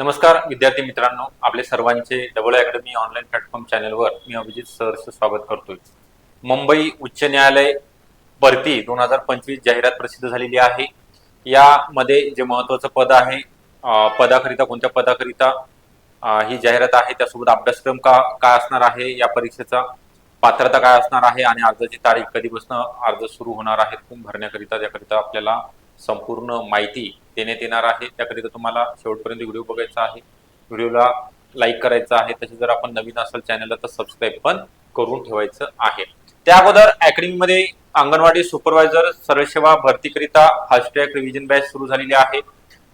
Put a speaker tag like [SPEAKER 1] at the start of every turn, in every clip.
[SPEAKER 1] नमस्कार विद्यार्थी मित्रांनो. आपले सर्वांचे डबल अकॅडमी ऑनलाईन प्लॅटफॉर्म चॅनलवर मी अभिजित सरचं स्वागत करतोय. मुंबई उच्च न्यायालय भरती दोन हजार पंचवीस जाहिरात प्रसिद्ध झालेली आहे. यामध्ये जे महत्वाचं पद आहे पदाकरिता कोणत्या पदाकरिता ही जाहिरात आहे त्यासोबत अभ्यासक्रम का काय असणार आहे या परीक्षेचा पात्रता काय असणार आहे आणि अर्जाची तारीख कधीपासून अर्ज सुरू होणार आहे भरण्याकरिता त्याकरिता आपल्याला संपूर्ण माहिती देण्यात येणार आहे. त्याकरिता तुम्हाला शेवटपर्यंत व्हिडिओ बघायचा आहे. व्हिडिओला लाईक करायचा आहे. तसे जर आपण नवीन असाल चॅनलला तर सबस्क्राईब पण करून ठेवायचं आहे. त्या अगोदर अकॅडमीमध्ये अंगणवाडी सुपरवायझर सरळ सेवा भरतीकरिता फास्ट्रॅक रिव्हिजन बॅच सुरू झालेली आहे.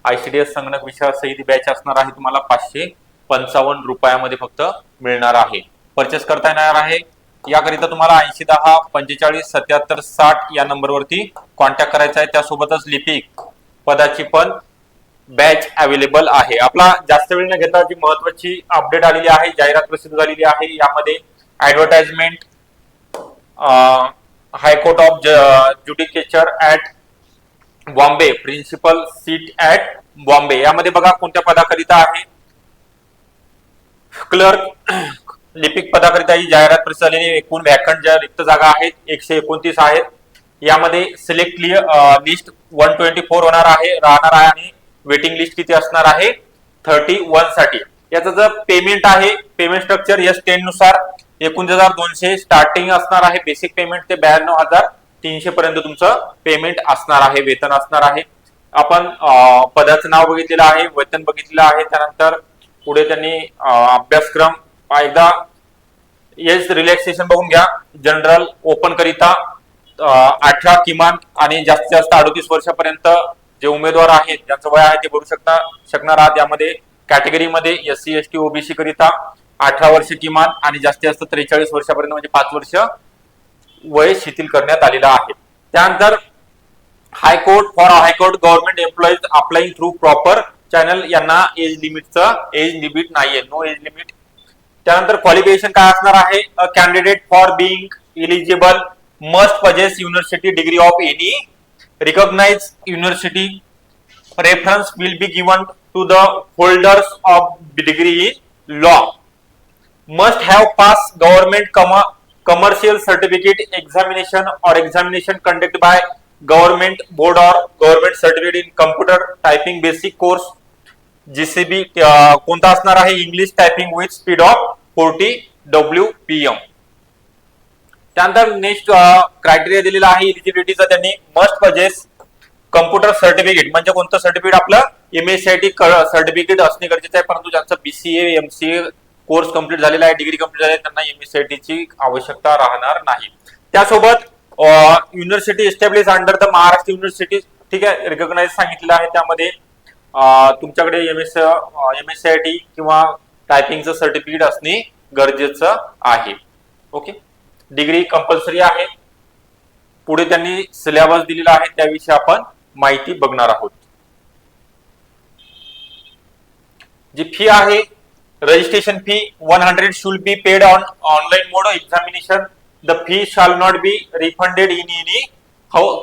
[SPEAKER 1] आयसीडीएस संगणक विषयासहित बॅच असणार आहे. तुम्हाला पाचशे पंचावन्न रुपयामध्ये फक्त मिळणार आहे. परचेस करता येणार आहे. याकरिता तुम्हाला ऐंशी दहा पंचेचाळीस सत्याहत्तर साठ या नंबरवरती कॉन्टॅक्ट करायचा आहे. त्यासोबतच लिपिक पदाची पण बॅच अवेलेबल आहे. आपला जास्त वेळ न घेता जी महत्वाची अपडेट आलेली आहे जाहिरात प्रसिद्ध झालेली आहे यामध्ये advertisement high court of judicature at Bombay principal seat at Bombay यामध्ये बघा कोणत्या पदाकरिता आहे. क्लर्क लिपिक पदाकरिता ही जाहिरात प्रसिद्ध झालेली एकूण व्याखंड ज्या रिक्त जागा आहेत एकशे एकोणतीस आहेत. यामध्ये select list one twenty four होणार आहे राहणार आहे आणि वेटिंग लिस्ट किती असणार आहे? थर्टी वनसाठी. याचं जर पेमेंट आहे पेमेंट स्ट्रक्चर एस टेन नुसार एकोणीस हजार दोनशे स्टार्टिंग असणार आहे बेसिक पेमेंट ते ब्याण्णव हजार तीनशे पर्यंत तुमचं पेमेंट असणार आहे वेतन असणार आहे. आपण पदाचं नाव बघितलेलं आहे वेतन बघितलेलं आहे त्यानंतर पुढे त्यांनी अभ्यासक्रम एकदा येस रिलॅक्सेशन बघून घ्या. जनरल ओपन करिता. अठरा किमान आणि जास्तीत जास्त अडतीस वर्षापर्यंत जे उमेदवार आहेत ज्यांचं वय आहे ते भरू शकता शकणार आहात यामध्ये. कॅटेगरीमध्ये S C S T OBC करिता अठरा वर्ष किमान आणि जास्तीत जास्त त्रेचाळीस वर्षापर्यंत म्हणजे पाच वर्ष वय शिथिल करण्यात आलेलं आहे. त्यानंतर high court for high court government employees applying through proper channel यांना एज लिमिटचं एज लिमिट नाहीये. नो एज लिमिट त्यानंतर क्वालिफिकेशन काय असणार आहे? A candidate for being eligible must possess university degree of any recognise university reference will be given to the holders of degree in law must have pass government commercial certificate examination और examination conduct by government board or government certificate in computer typing basic course GCB कोणता असणार आहे? English typing with speed of forty W P M त्यानंतर next criteria दिलेला आहे इलिजिबिलिटीचा त्यांनी must possess computer certificate म्हणजे कोणतं सर्टिफिकेट आपलं एम एस टी सर्टिफिकेट असणे गरजेचं आहे. परंतु ज्यांचं बीसीए एमसीए कोर्स कंप्लीट झालेला आहे डिग्री कंप्लीट झाली आहे त्यांना एम ची आवश्यकता राहणार नाही. त्यासोबत university establish under the Maharashtra university ठीक आहे रिकॉग्नाइज सांगितलेलं आहे त्यामध्ये तुमच्याकडे M S M S C I T किंवा टायपिंगचं सर्टिफिकेट असणे गरजेचं आहे. ओके डिग्री कंपल्सरी आहे. पुढे त्यांनी सिलेबस दिलेला आहे. त्याविषयी आपण माहिती बघणार आहोत. जी फी आहे registration fee one hundred shall be paid on online mode examination the fee shall not be refunded in any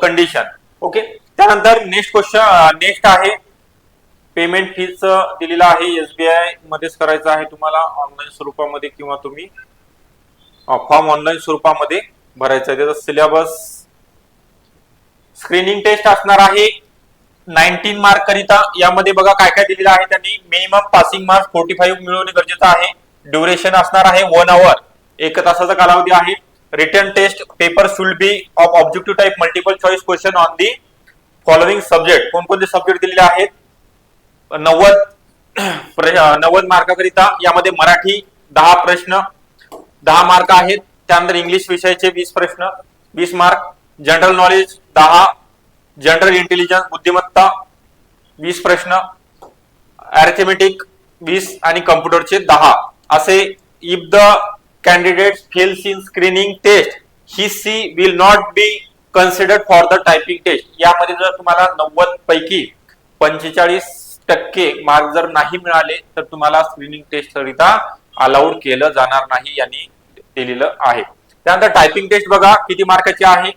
[SPEAKER 1] condition okay त्यानंतर नेक्स्ट क्वेश्चन नेक्स्ट आहे. पेमेंट फीच दिलेलं आहे एसबीआय मध्येच करायचं आहे तुम्हाला ऑनलाईन स्वरूपामध्ये किंवा तुम्ही फॉर्म ऑनलाईन स्वरूपामध्ये भरायचा आहे. त्याचा सिलेबस स्क्रीनिंग टेस्ट असणार आहे. नाईन्टीन मार्क करिता यामध्ये बघा काय काय दिलेलं आहे त्यांनी. Minimum passing marks forty five मिळवणे गरजेचं आहे. ड्युरेशन असणार आहे वन आवर एक तासाचा कालावधी आहे. Written test paper shall be of objective type multiple choice question on the following subject कोणकोणते सब्जेक्ट दिलेले आहेत? नव्वद नव्वद मार्काकरिता यामध्ये मराठी दहा प्रश्न दहा मार्क आहेत. त्यानंतर इंग्लिश विषयाचे वीस प्रश्न वीस मार्क जनरल नॉलेज दहा जनरल इंटेलिजन्स बुद्धिमत्ता वीस प्रश्न अॅरिथमेटिक वीस आणि कम्प्युटरचे दहा. असे if the candidate fails in screening test he she will not be considered for the typing test यामध्ये जर तुम्हाला नव्वद पैकी पंचेचाळीस टक्के मार्क जर नाही मिळाले तर तुम्हाला स्क्रीनिंग टेस्ट करिता अलाउड केलं जाणार नाही यांनी दिलेलं आहे. त्यानंतर टायपिंग टेस्ट बघा किती मार्काची आहे?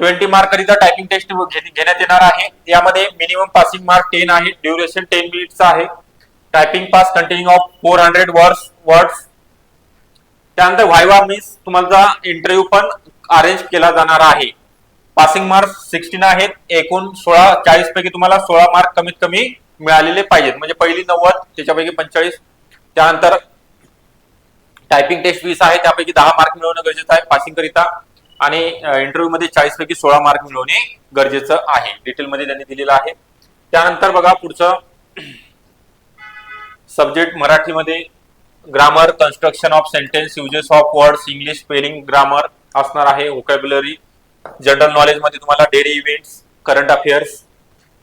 [SPEAKER 1] ट्वेंटी मार्क करिता टायपिंग टेस्ट घेण्यात येणार आहे. यामध्ये मिनिमम पासिंग मार्क टेन आहे ड्युरेशन टेन मिनिटचा आहे. Typing pass containing of four hundred words words त्यानंतर व्हायवा मीन्स तुम्हाला इंटरव्ह्यू पण अरेंज केला जाणार आहे. पासिंग मार्क्स सिक्स्टीन आहेत. एकूण सोळा चाळीस पैकी तुम्हाला सोळा मार्क कमीत कमी मिळालेले पाहिजेत. म्हणजे पहिली नव्वद त्याच्यापैकी पंचेचाळीस. त्यानंतर टायपिंग टेस्ट वीस आहे त्यापैकी दहा मार्क मिळवणं गरजेचं आहे पासिंग करिता आणि इंटरव्ह्यू मध्ये चाळीस पैकी सोळा मार्क मिळवणे गरजेचं आहे. डिटेल मध्ये त्यांनी दिलेलं आहे. त्यानंतर बघा पुढचं. सब्जेक्ट मराठीमध्ये. Grammar construction of sentence uses of words English spelling grammar असणार आहे वोकॅब्युलरी जनरल नॉलेजमध्ये तुम्हाला daily events current affairs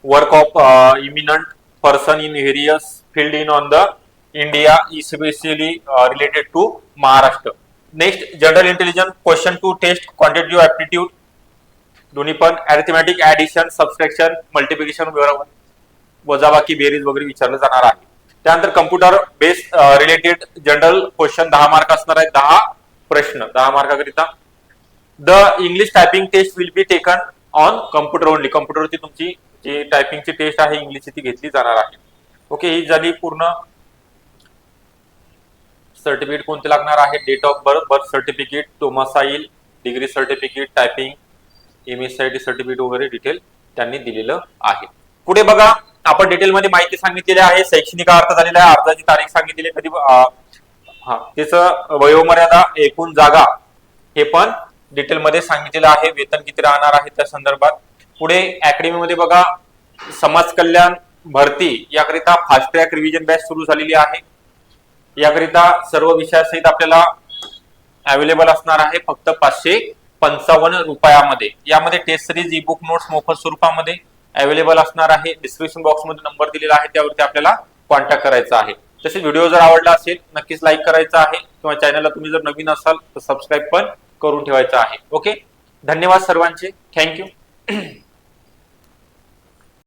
[SPEAKER 1] work of eminent person in various field in on the India specially related to Maharashtra next general intelligence question to test quantitative aptitude दोन्ही पण arithmetic addition subtraction multiplication वजाबाकी बेरीज वगैरे विचारलं जाणार आहे. त्यानंतर computer based related general question दहा मार्क असणार आहेत दहा प्रश्न दहा मार्काकरिता the English typing test will be taken on computer only कम्प्युटरची तुमची जी टायपिंगची टेस्ट आहे इंग्लिशची ती घेतली जाणार आहे. ओके ही झाली पूर्ण सर्टिफिकेट कोणते लागणार आहे? Date of birth birth certificate domicile degree certificate typing M S I T certificate वगैरे डिटेल त्यांनी दिलेलं आहे. पुढे बघा आपण डिटेल मध्ये माहिती सांगितलेली आहे शैक्षणिक अर्थ झालेला आहे अर्जाची तारीख सांगितलेली आहे, कधी हा त्याचं वयोमर्यादा एकूण जागा हे पण डिटेल मध्ये सांगितलेलं आहे. वेतन किती राहणार आहे त्या संदर्भात. पुढे अकॅडमीमध्ये बघा समाज कल्याण भरती याकरिता फास्ट ट्रॅक रिव्हिजन बॅच सुरू झालेली आहे. याकरिता सर्व विषयासहित आपल्याला अवेलेबल असणार आहे फक्त पाचशे पंचावन्न रुपयामध्ये. यामध्ये test series e book notes मोफत स्वरूपामध्ये अवेलेबल असणार आहे. डिस्क्रिप्शन बॉक्समध्ये नंबर दिलेला आहे त्यावरती आपल्याला कॉन्टॅक्ट करायचा आहे. तसेच व्हिडिओ जर आवडला असेल नक्कीच लाईक करायचा आहे. किंवा चॅनलला तुम्ही जर नवीन असाल तर सबस्क्राईब पण करून ठेवायचं आहे. ओके धन्यवाद सर्वांचे. थँक्यू